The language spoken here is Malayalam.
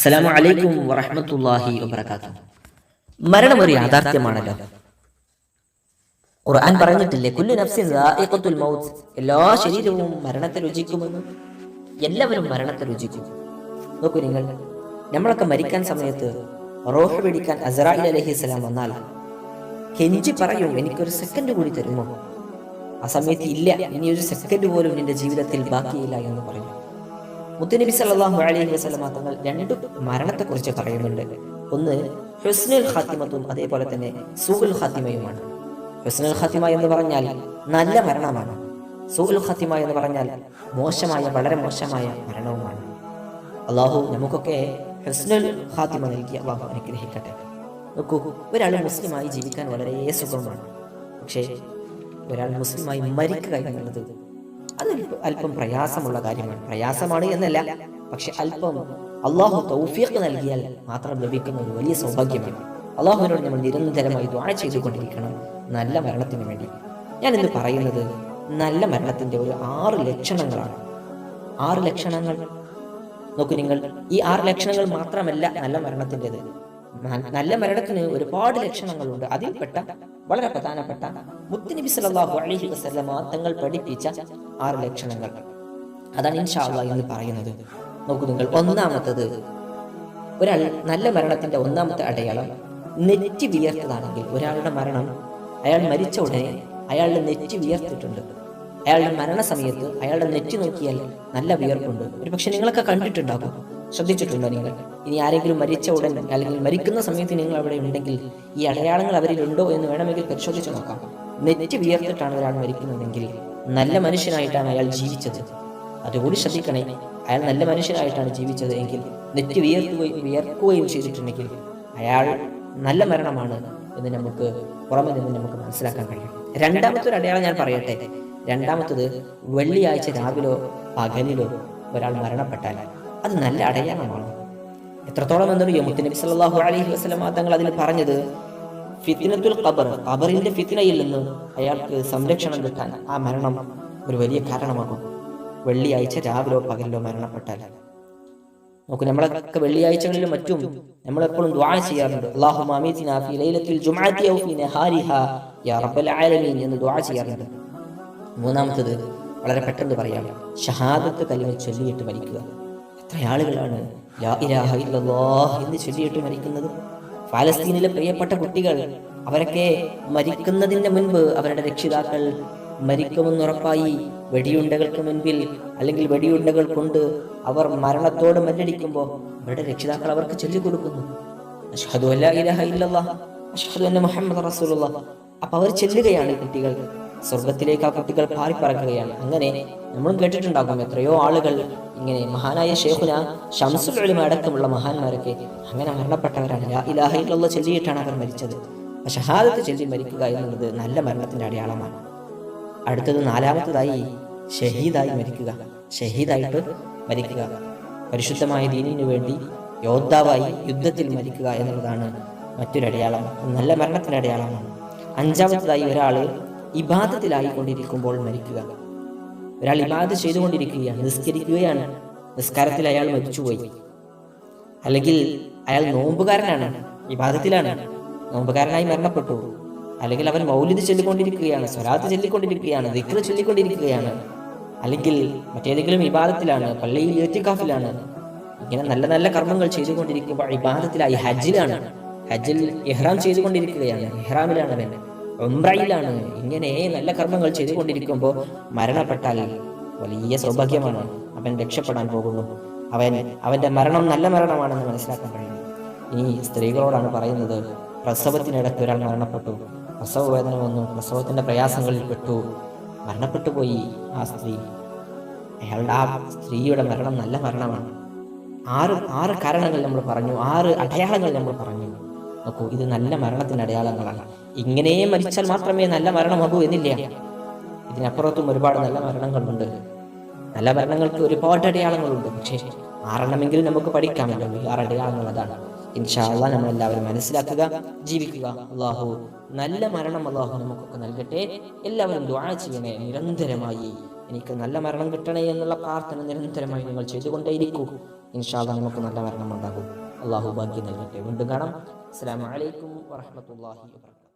അസ്സലാമു അലൈക്കും വറഹ്മത്തുള്ളാഹി വബറകാതുഹു. മരണം ഒരു യാഥാർത്ഥ്യമാണല്ലോ. ഖുർആൻ പറഞ്ഞിട്ടില്ലേ കുല്ലു നഫ്സിൻ ദാഇഖത്തുൽ മൗത്ത്. എല്ലാ ശരീരവും മരണത്തെ രുചിക്കുമെന്ന് എല്ലാവരും മരണത്തെ രുചിക്കും നോക്കൂ നിങ്ങൾ നമ്മളൊക്കെ മരിക്കാൻ സമയത്ത് റോഹ് പിടിക്കാൻ അസറായിൽ അലഹിസ്സലാം വന്നാൽ കെഞ്ചി പറയും എനിക്കൊരു സെക്കൻഡ് കൂടി തരുമോ? ആ സമയത്ത് ഇല്ല ഇനി ഒരു സെക്കൻഡ് പോലും നിന്റെ ജീവിതത്തിൽ ബാക്കിയില്ല എന്ന് പറയും. മുത്തുനബി സല്ലാഹു അലൈഹി വസ്ലമ തങ്ങൾ രണ്ട് മരണത്തെക്കുറിച്ച് പറയുന്നുണ്ട്. ഒന്ന് ഹുസ്നുൽ ഖാത്തിമത്തും അതേപോലെ തന്നെ സൂഹുൽ ഖാത്തിമയുമാണ്. ഹുസ്നുൽ ഖാത്തിമ എന്ന് പറഞ്ഞാൽ നല്ല മരണമാണ്. സൂഹുൽ ഖാത്തിമ എന്ന് പറഞ്ഞാൽ മോശമായ വളരെ മോശമായ മരണവുമാണ്. അള്ളാഹു നമുക്കൊക്കെ ഹുസ്നുൽ ഖാത്തിമ നൽകി അള്ളാഹു അനുഗ്രഹിക്കട്ടെ. നോക്കൂ ഒരാൾ മുസ്ലിമായി ജീവിക്കാൻ വളരെ സുഖമാണ്. പക്ഷേ ഒരാൾ മുസ്ലിമായി മരിക്കുക എന്നുള്ളത് അത് അല്പം പ്രയാസമുള്ള കാര്യമാണ്. പ്രയാസമാണ് എന്നല്ല പക്ഷെ അല്പം അള്ളാഹു തൗഫീഖ് നൽകിയാൽ മാത്രം ലഭിക്കുന്ന ഒരു വലിയ സൗഭാഗ്യമാണ്. അള്ളാഹുവിനോട് നമ്മൾ നിരന്തരമായി ദ്വാഴ ചെയ്തുകൊണ്ടിരിക്കണം. നല്ല മരണത്തിന് വേണ്ടി. ഞാൻ ഇന്ന് പറയുന്നത് നല്ല മരണത്തിന്റെ ഒരു ആറ് ലക്ഷണങ്ങളാണ്. ആറ് ലക്ഷണങ്ങൾ. നോക്കൂ നിങ്ങൾ ഈ ആറ് ലക്ഷണങ്ങൾ മാത്രമല്ല നല്ല മരണത്തിന്റെത്. നല്ല മരണത്തിന് ഒരുപാട് ലക്ഷണങ്ങളുണ്ട്. അതിൽപ്പെട്ട വളരെ പ്രധാനപ്പെട്ട മുത്തുനബി സല്ലല്ലാഹു അലഹി വസല്ലമ തങ്ങൾ പഠിപ്പിച്ച ആറ് ലക്ഷണങ്ങൾ. അതാണ് ഇൻഷാള്ള എന്ന് പറയുന്നത്. നോക്കൂ നിങ്ങൾ ഒന്നാമത്തത് ഒരാൾ നല്ല മരണത്തിന്റെ ഒന്നാമത്തെ അടയാളം നെറ്റി വിയർത്തതാണെങ്കിൽ ഒരാളുടെ മരണം അയാൾ മരിച്ച ഉടനെ അയാളുടെ നെറ്റി വിയർത്തിട്ടുണ്ട്. അയാളുടെ മരണസമയത്ത് അയാളുടെ നെറ്റി നോക്കിയാൽ നല്ല വിയർപ്പുണ്ട്. ഒരു പക്ഷെ നിങ്ങളൊക്കെ കണ്ടിട്ടുണ്ടാകും. ശ്രദ്ധിച്ചിട്ടുണ്ടോ നിങ്ങൾ? ഇനി ആരെങ്കിലും മരിച്ച ഉടൻ അല്ലെങ്കിൽ മരിക്കുന്ന സമയത്ത് നിങ്ങൾ അവിടെ ഉണ്ടെങ്കിൽ ഈ അടയാളങ്ങൾ അവരിലുണ്ടോ എന്ന് വേണമെങ്കിൽ പരിശോധിച്ചു നോക്കാം. നെറ്റ് വിയർത്തിട്ടാണ് ഒരാൾ മരിക്കുന്നതെങ്കിൽ നല്ല മനുഷ്യനായിട്ടാണ് അയാൾ ജീവിച്ചത്. അതുകൂടി ശ്രദ്ധിക്കണേ അയാൾ നല്ല മനുഷ്യനായിട്ടാണ് ജീവിച്ചത് എങ്കിൽ നെറ്റ് വിയർക്കുകയും വിയർക്കുകയും ചെയ്തിട്ടുണ്ടെങ്കിൽ അയാൾ നല്ല മരണമാണ് എന്ന് നമുക്ക് പുറമെ നിന്ന് നമുക്ക് മനസ്സിലാക്കാൻ കഴിയും. രണ്ടാമത്തെ ഒരു അടയാളം ഞാൻ പറയട്ടെ. രണ്ടാമത്തത് വെള്ളിയാഴ്ച രാവിലോ പകലിലോ ഒരാൾ മരണപ്പെട്ടാൽ അത് നല്ല അടയാളമാണ്. എത്രത്തോളം എന്നറിയോ മുത്തനബി സല്ലാഹു അലൈഹി വസ്ലം തങ്ങൾ അതിൽ പറഞ്ഞത് ഫിത്തിനത്തുൽ ഖബർ ഖബറിന്റെ ഫിത്തിനയിൽ നിന്ന് അയാൾക്ക് സംരക്ഷണം കിട്ടാൻ ആ മരണം ഒരു വലിയ കാരണമാകും. വെള്ളിയാഴ്ച രാവിലോ പകലിലോ മരണപ്പെട്ടാൽ. നോക്കൂ നമ്മളൊക്കെ വെള്ളിയാഴ്ചകളിലും മറ്റും നമ്മളെപ്പോഴും ദുആ ചെയ്യാറുണ്ട്. അള്ളാഹു എന്ന് ദുആ ചെയ്യാറുണ്ട്. മൂന്നാമത്തത് വളരെ പെട്ടെന്ന് പറയാം ഷഹാദത്ത് കലിമ ചൊല്ലിയിട്ട് മരിക്കുക എത്ര ലാ ഇലാഹ ഇല്ലല്ലാഹ് എന്ന് ചൊല്ലിയിട്ട് മരിക്കുന്നത്. ഫലസ്തീനിലെ പ്രിയപ്പെട്ട കുട്ടികൾ അവരൊക്കെ മരിക്കുന്നതിന്റെ മുൻപ് അവരുടെ രക്ഷിതാക്കൾ മരിക്കുമെന്നുറപ്പായി വെടിയുണ്ടകൾക്ക് മുൻപിൽ അല്ലെങ്കിൽ വെടിയുണ്ടകൾ കൊണ്ട് അവർ മരണത്തോട് മല്ലടിക്കുമ്പോൾ അവരുടെ രക്ഷിതാക്കൾ അവർക്ക് ചൊല്ലിക്കൊടുക്കുന്നു. അഷ്ഹദു അല്ലാ ഇല്ലല്ലാഹ് അഷ്ഹദു അന്ന മുഹമ്മദ് റസൂലുള്ളാഹ്. അപ്പൊ അവർ ചെല്ലുകയാണ് കുട്ടികൾ സ്വർഗത്തിലേക്ക് ആ കുട്ടികൾ പാറിപ്പറക്കുകയാണ്. അങ്ങനെ നമ്മളും കേട്ടിട്ടുണ്ടാകും എത്രയോ ആളുകൾ ഇങ്ങനെ മഹാനായ ഷേഖുന ഷംസുൽ അടക്കമുള്ള മഹാന്മാരൊക്കെ അങ്ങനെ മരണപ്പെട്ടവരാണ്. ഇലാഹയിലുള്ള ചെല്ലിയിട്ടാണ് അവർ മരിച്ചത്. ഷഹാദത്ത് ചൊല്ലി മരിക്കുക എന്നുള്ളത് നല്ല മരണത്തിന്റെ അടയാളമാണ്. അടുത്തത് നാലാമത്തതായി ഷഹീദായി മരിക്കുക. ഷഹീദായിട്ട് മരിക്കുക. പരിശുദ്ധമായ ദീനിനു വേണ്ടി യോദ്ധാവായി യുദ്ധത്തിൽ മരിക്കുക എന്നുള്ളതാണ് മറ്റൊരു അടയാളം നല്ല മരണത്തിന്റെ അടയാളമാണ് അഞ്ചാമത്തതായി ഒരാൾ ഇബാദത്തിലായി കൊണ്ടിരിക്കുമ്പോൾ മരിക്കുക. ഒരാൾ ഇബാദത്ത് ചെയ്തുകൊണ്ടിരിക്കുകയാണ് നിസ്കരിക്കുകയാണ്. നിസ്കാരത്തിൽ അയാൾ മരിച്ചുപോയി. അല്ലെങ്കിൽ അയാൾ നോമ്പുകാരനാണ് വിവാദത്തിലാണ് നോമ്പുകാരനായി മരണപ്പെട്ടു. അല്ലെങ്കിൽ അവൻ മൗലിദ് ചൊല്ലിക്കൊണ്ടിരിക്കുകയാണ് സ്വരാത്ത് ചൊല്ലിക്കൊണ്ടിരിക്കുകയാണ് ദിക്ർ ചൊല്ലിക്കൊണ്ടിരിക്കുകയാണ്. അല്ലെങ്കിൽ മറ്റേതെങ്കിലും വിവാദത്തിലാണ് പള്ളിയിൽ ഏറ്റിക്കാഫിലാണ് ഇങ്ങനെ നല്ല നല്ല കർമ്മങ്ങൾ ചെയ്തുകൊണ്ടിരിക്കുമ്പോൾ വിവാദത്തിലായി ഹജ്ജിലാണ്. ഹജ്ജിൽ ഇഹ്റാം ചെയ്തുകൊണ്ടിരിക്കുകയാണ് ഇഹ്റാമിലാണ് അവൻ. ഉംറയിലാണ് ഇങ്ങനെ നല്ല കർമ്മങ്ങൾ ചെയ്തുകൊണ്ടിരിക്കുമ്പോൾ മരണപ്പെട്ടാൽ വലിയ സൗഭാഗ്യമാണ്. അവൻ രക്ഷപ്പെടാൻ പോകുന്നു. അവൻ അവന്റെ മരണം നല്ല മരണമാണെന്ന് മനസ്സിലാക്കാൻ കഴിയും. ഇനി സ്ത്രീകളോടാണ് പറയുന്നത് പ്രസവത്തിനിടയ്ക്ക് ഒരാൾ മരണപ്പെട്ടു. പ്രസവ വേദന വന്നു. പ്രസവത്തിന്റെ പ്രയാസങ്ങളിൽ പെട്ടു. മരണപ്പെട്ടു പോയി ആ സ്ത്രീ. അയാളുടെ ആ സ്ത്രീയുടെ മരണം നല്ല മരണമാണ്. ആറ് ആറ് കാരണങ്ങൾ നമ്മൾ പറഞ്ഞു. ആറ് അടയാളങ്ങൾ നമ്മൾ പറഞ്ഞു. നോക്കൂ ഇത് നല്ല മരണത്തിന്റെ അടയാളങ്ങളാണ്. ഇങ്ങനെ മരിച്ചാൽ മാത്രമേ നല്ല മരണമാകൂ എന്നില്ല. ഇതിനപ്പുറത്തും ഒരുപാട് നല്ല മരണങ്ങളുണ്ട്. നല്ല മരണങ്ങൾക്ക് ഒരുപാട് അടയാളങ്ങളുണ്ട്. പക്ഷേ ആറെണ്ണമെങ്കിലും നമുക്ക് പഠിക്കാമല്ലോ. ഈ ആറ് അടയാളങ്ങൾ അതാണ്. ഇൻഷാല്ല നമ്മളെല്ലാവരും മനസ്സിലാക്കുക ജീവിക്കുക. അള്ളാഹു നല്ല മരണം അള്ളാഹു നമുക്കൊക്കെ നൽകട്ടെ. എല്ലാവരും ദ്വാഴ ചെയ്യണേ. നിരന്തരമായി എനിക്ക് നല്ല മരണം കിട്ടണേ എന്നുള്ള പ്രാർത്ഥന നിരന്തരമായി നിങ്ങൾ ചെയ്തുകൊണ്ടേയിരിക്കൂ. ഇൻഷാല്ല നമുക്ക് നല്ല മരണം ഉണ്ടാകും. അള്ളാഹു ഭാഗ്യം നൽകട്ടെ. വീണ്ടും കാണാം. അസ്സാം വലൈക്കും വാഹമത്തല്ലാഹി വാ